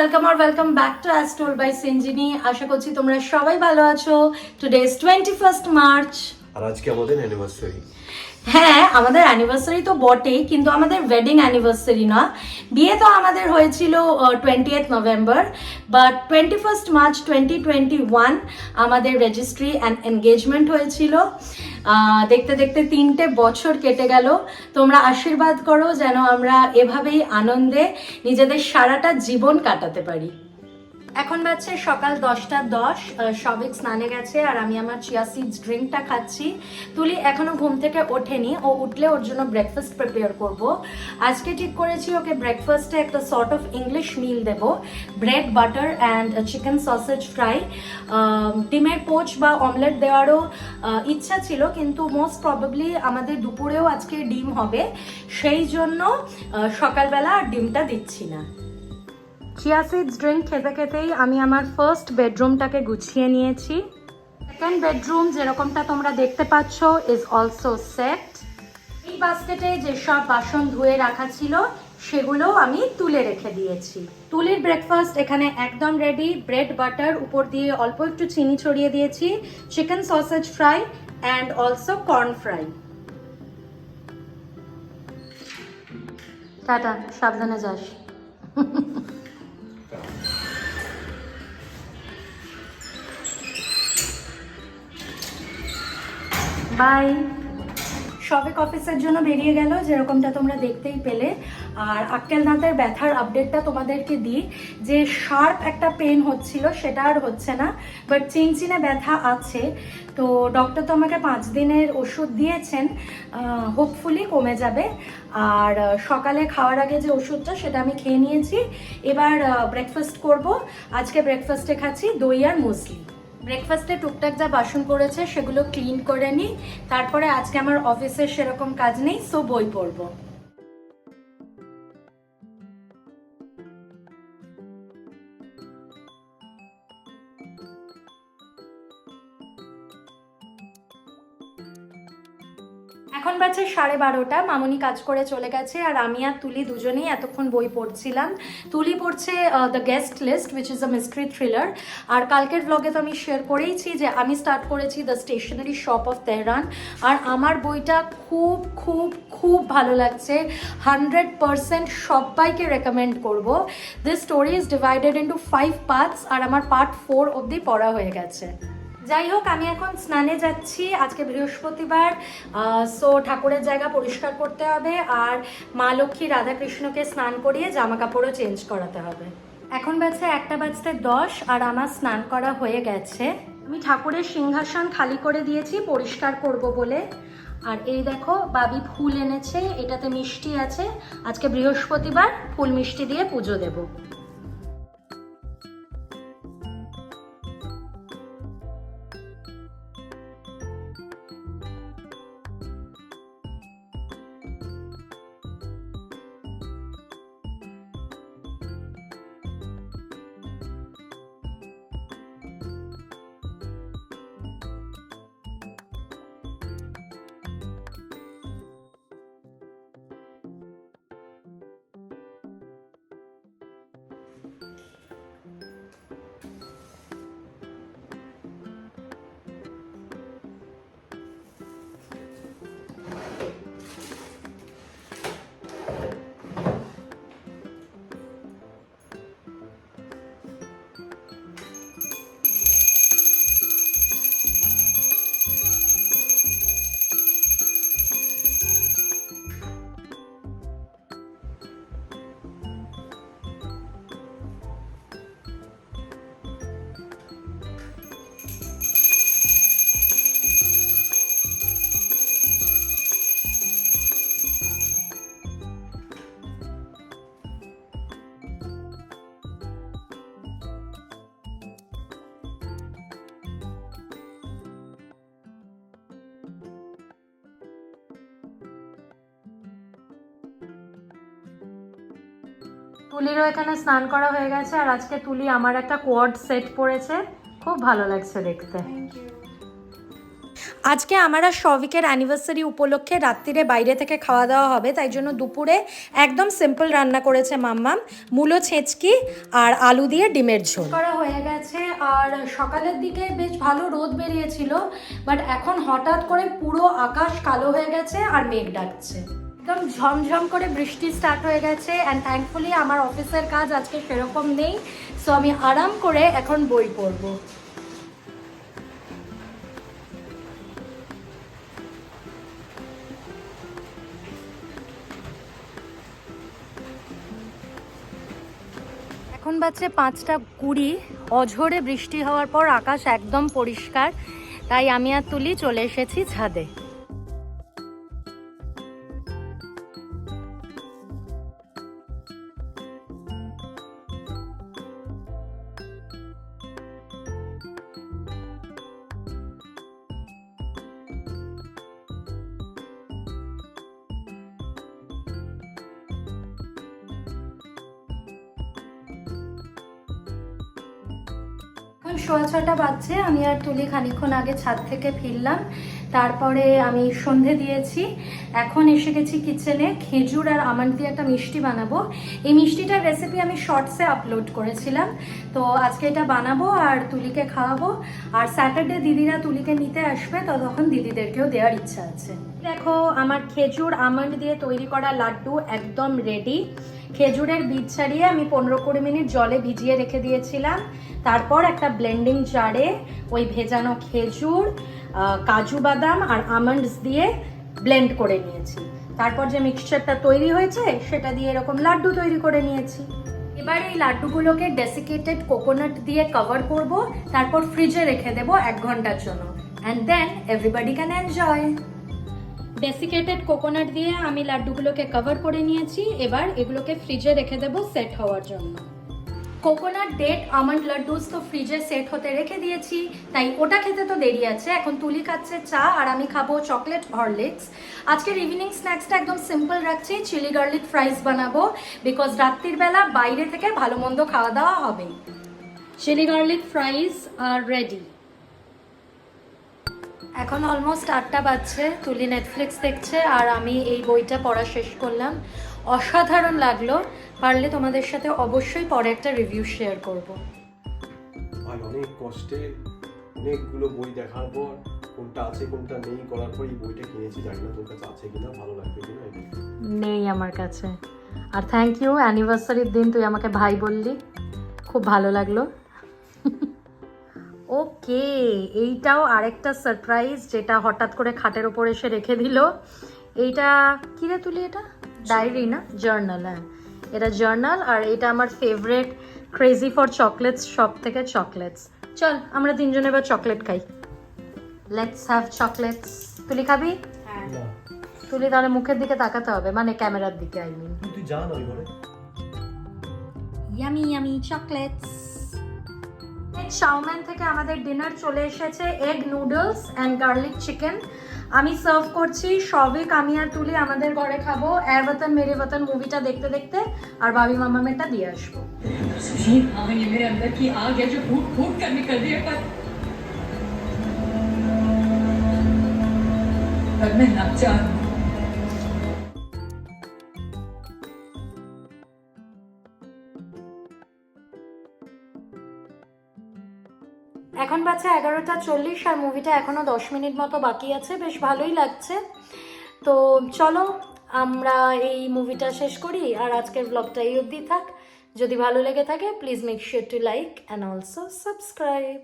Welcome আর welcome back to অ্যাস্টোল by সেঞ্জিনি আশা করছি তোমরা সবাই ভালো আছো। Today is twenty first March আর আজকে আমাদের অ্যানিভার্সারি হ্যাঁ আমাদের অ্যানিভার্সারি তো বটেই, কিন্তু আমাদের ওয়েডিং অ্যানিভার্সারি না। বিয়ে তো আমাদের হয়েছিল twenty eighth November but twenty first March twenty twenty one আমাদের রেজিস্ট্রি অ্যান্ড এনগেজমেন্ট হয়েছিল। দেখতে দেখতে তিনটে বছর কেটে গেল। তোমরা আশীর্বাদ করো যেন আমরা এভাবেই আনন্দে নিজেদের সারাটা জীবন কাটাতে পারি। এখন বাজছে সকাল দশটা দশ সবিক স্নানে গেছে আর আমি আমার চিয়া সিডস ড্রিঙ্কটা খাচ্ছি। তুলি এখনও ঘুম থেকে ওঠেনি, ও উঠলে ওর জন্য ব্রেকফাস্ট প্রিপেয়ার করব। আজকে ঠিক করেছি ওকে ব্রেকফাস্টে একটা sort of English meal Dev bread butter and chicken sausage fry ডিমের পোচ বা অমলেট দেওয়ারও ইচ্ছা ছিল, কিন্তু মোস্ট প্রবাবলি আমাদের দুপুরেও আজকে ডিম হবে। সেই জন্য সকালবেলা আর ডিমটা দিচ্ছি না। চিয়া সিডস ড্রিঙ্ক খেতে খেতেই আমি আমার ফার্স্ট বেডরুমটাকে গুছিয়ে নিয়েছি। সেকেন্ড বেডরুম যেরকমটা তোমরা দেখতে পাচ্ছ ইজ অলসো সেট এই বাস্কেটে যেসব বাসন ধুয়ে রাখা ছিল সেগুলো আমি তুলে রেখে দিয়েছি। তুলির ব্রেকফাস্ট এখানে একদম রেডি ব্রেড বাটার উপর দিয়ে অল্প একটু চিনি ছড়িয়ে দিয়েছি। Chicken sausage fry and also corn fry tata, সাবধানে যাস। বাই সবেক অফিসের জন্য বেরিয়ে গেল, যেরকমটা তোমরা দেখতেই পেলে। আর আক্কেল দাঁতের ব্যথার আপডেটটা তোমাদেরকে দিই। যে শার্প একটা পেন হচ্ছিল, সেটা আর হচ্ছে না বাট চিনচিনে ব্যথা আছে। তো ডক্টর তো আমাকে পাঁচ দিনের ওষুধ দিয়েছেন হোপফুলি কমে যাবে। আর সকালে খাওয়ার আগে যে ওষুধটা, সেটা আমি খেয়ে নিয়েছি। এবার ব্রেকফাস্ট করব। আজকে ব্রেকফাস্টে খাচ্ছি দই আর মুসলি। ব্রেকফাস্টে টুকটাক যা বাসন পড়েছে সেগুলো ক্লিন করে নিই তারপরে আজকে আমার অফিসের সেরকম কাজ নেই সো বই পড়ব। এখন বাজে সাড়ে বারোটা, মামুনি কাজ করে চলে গেছে আর আমি আর তুলি দুজনেই এতক্ষণ বই পড়ছিলাম। তুলি পড়ছে the guest list which is a mystery thriller আর কালকের ব্লগে তো আমি শেয়ার করেইছি যে আমি স্টার্ট করেছি the stationery shop of Tehran আর আমার বইটা খুব খুব খুব ভালো লাগছে। হান্ড্রেড পারসেন্ট সবাইকে রেকমেন্ড করব। This story is divided into five parts আর আমার পার্ট ফোর অবধি পড়া হয়ে গেছে। যাই হোক, আমি এখন স্নানে যাচ্ছি। আজকে বৃহস্পতিবার সো ঠাকুরের জায়গা পরিষ্কার করতে হবে আর মা লক্ষ্মী রাধাকৃষ্ণকে স্নান করিয়ে জামা কাপড়ও চেঞ্জ করাতে হবে। এখন বাজছে একটা বাজতে দশ আর আমার স্নান করা হয়ে গেছে। আমি ঠাকুরের সিংহাসন খালি করে দিয়েছি, পরিষ্কার করব বলে। আর এই দেখো, বাবি ফুল এনেছে, এটাতে মিষ্টি আছে। আজকে বৃহস্পতিবার, ফুল মিষ্টি দিয়ে পুজো দেবো। তুলিরও এখানে স্নান করা হয়ে গেছে আর আজকে তুলি আমার একটা কোয়াড সেট পরেছে। খুব ভালো লাগছে দেখতে। আজকে আমার আর সৌভিকের অ্যানিভার্সারি উপলক্ষে রাত্রিরে বাইরে থেকে খাওয়া দাওয়া হবে তাই জন্য দুপুরে একদম সিম্পল রান্না করেছে মাম্মাম। মূলো ছেঁচকি আর আলু দিয়ে ডিমের ঝোল। করা হয়ে গেছে আর সকালের দিকে বেশ ভালো রোদ বেরিয়েছিল বাট এখন হঠাৎ করে পুরো আকাশ কালো হয়ে গেছে আর মেঘ ডাকছে। একদম ঝমঝম করে বৃষ্টি স্টার্ট হয়ে গেছে অ্যান্ড থ্যাঙ্কফুলি আমার অফিসের কাজ আজকে সেরকম নেই সো আমি আরাম করে এখন বই পড়ব। এখন বাজছে পাঁচটা কুড়ি, অঝোরে বৃষ্টি হওয়ার পর আকাশ একদম পরিষ্কার, তাই আমি আর তুলি চলে এসেছি ছাদে। সোয়া ছটা বাজছে, আমি আর তুলি খানিক্ষণ আগে ছাদ থেকে ফিরলাম। তারপরে আমি সন্ধে দিয়েছি। এখন এসে গেছি কিচেনে। খেজুর আর আমন্ড দিয়ে একটা মিষ্টি বানাবো। এই মিষ্টিটার রেসিপি আমি শর্টসে আপলোড করেছিলাম। তো আজকে এটা বানাবো আর তুলিকে খাওয়াবো। আর স্যাটারডে দিদিরা তুলিকে নিতে আসবে তো তখন দিদিদেরকেও দেওয়ার ইচ্ছা আছে। দেখো, আমার খেজুর আমন্ড দিয়ে তৈরি করা লাড্ডু একদম রেডি খেজুরের বীজ ছাড়িয়ে আমি পনেরো কুড়ি মিনিট জলে ভিজিয়ে রেখে দিয়েছিলাম। তারপর একটা ব্লেন্ডিং জারে ওই ভেজানো খেজুর কাজু বাদাম আর আমন্ডস দিয়ে ব্লেন্ড করে নিয়েছি। তারপর যে মিক্সচারটা তৈরি হয়েছে, সেটা দিয়ে এরকম লাড্ডু তৈরি করে নিয়েছি। এবার এই লাড্ডুগুলোকে ডেসিকেটেড কোকোনাট দিয়ে কভার করব, তারপর ফ্রিজে রেখে দেবো এক ঘণ্টার জন্য। And then everybody can enjoy desiccated coconut দিয়ে আমি লাড্ডুগুলোকে কভার করে নিয়েছি। এবার এগুলোকে ফ্রিজে রেখে দেবো সেট হওয়ার জন্য। কোকোনাট ডেট আমন্ড লাড্ডুস তো ফ্রিজে সেট হতে রেখে দিয়েছি। তাই ওটা খেতে তো দেরি আছে। এখন তুলি খাচ্ছে চা আর আমি খাব চকলেট হরলিক্স আজকের ইভিনিং স্ন্যাক্সটা একদম সিম্পল রাখছি। চিলি গার্লিক ফ্রাইস বানাবো বিকজ রাত্রির বেলা বাইরে থেকে ভালো মন্দ খাওয়া দাওয়া হবে। চিলি গার্লিক ফ্রাইস আর রেডি এখন অলমোস্ট আটটা বাজছে তুলি নেটফ্লিক্স দেখছে আর আমি এই বইটা পড়া শেষ করলাম। অসাধারণ লাগল পারলে তোমাদের সাথে অবশ্যই পরে একটা রিভিউ শেয়ার করব। ভাই অনেক কষ্টে অনেকগুলো বই দেখার পর কোনটা আছে কোনটা নেই করার পর এই বইটা কিনেছি জানি না তোর কাছে আছে কিনা ভালো লাগবে কিনা নেই আমার কাছে। আর থ্যাংক ইউ অ্যানিভার্সারির দিন তুই আমাকে ভাই বললি খুব ভালো লাগল। ওকে এইটাও আরেকটা সারপ্রাইজ যেটা হঠাৎ করে খাটের ওপর এসে রেখে দিল। এইটা কি রে তুলি এটা? ডায়েরি না? জার্নাল হ্যাঁ। এটা জার্নাল আর এটা আমার ফেভারেট ক্রেজি ফর চকলেটস সব থেকে চকলেটস চল আমরা তিনজনে এবার চকলেট খাই। লেটস হ্যাভ চকলেটস তুলি খাবি? তুলি তাহলে মুখের দিকে তাকাতে হবে মানে ক্যামেরার দিকে আই মিন তুই যা না ওই ঘরে। ইয়ামি ইয়ামি চকলেটস চাউম্যান থেকে আমাদের ডিনার চলে এসেছে egg noodles and garlic chicken আমি সার্ভ করছি সবে আমি আর তুলি আমাদের ঘরে খাবো এর বতন মেরে বতন মুভিটা দেখতে দেখতে আর বাবি মামামেরটা দিয়ে আসবো सुशी हाँ এগারোটা চল্লিশ আর মুভিটা এখনও দশ মিনিট মতো বাকি আছে, বেশ ভালোই লাগছে। তো চলো, আমরা এই মুভিটা শেষ করি আর আজকের ব্লগটা এই অবধি থাক। যদি ভালো লেগে থাকে please make sure to like and also subscribe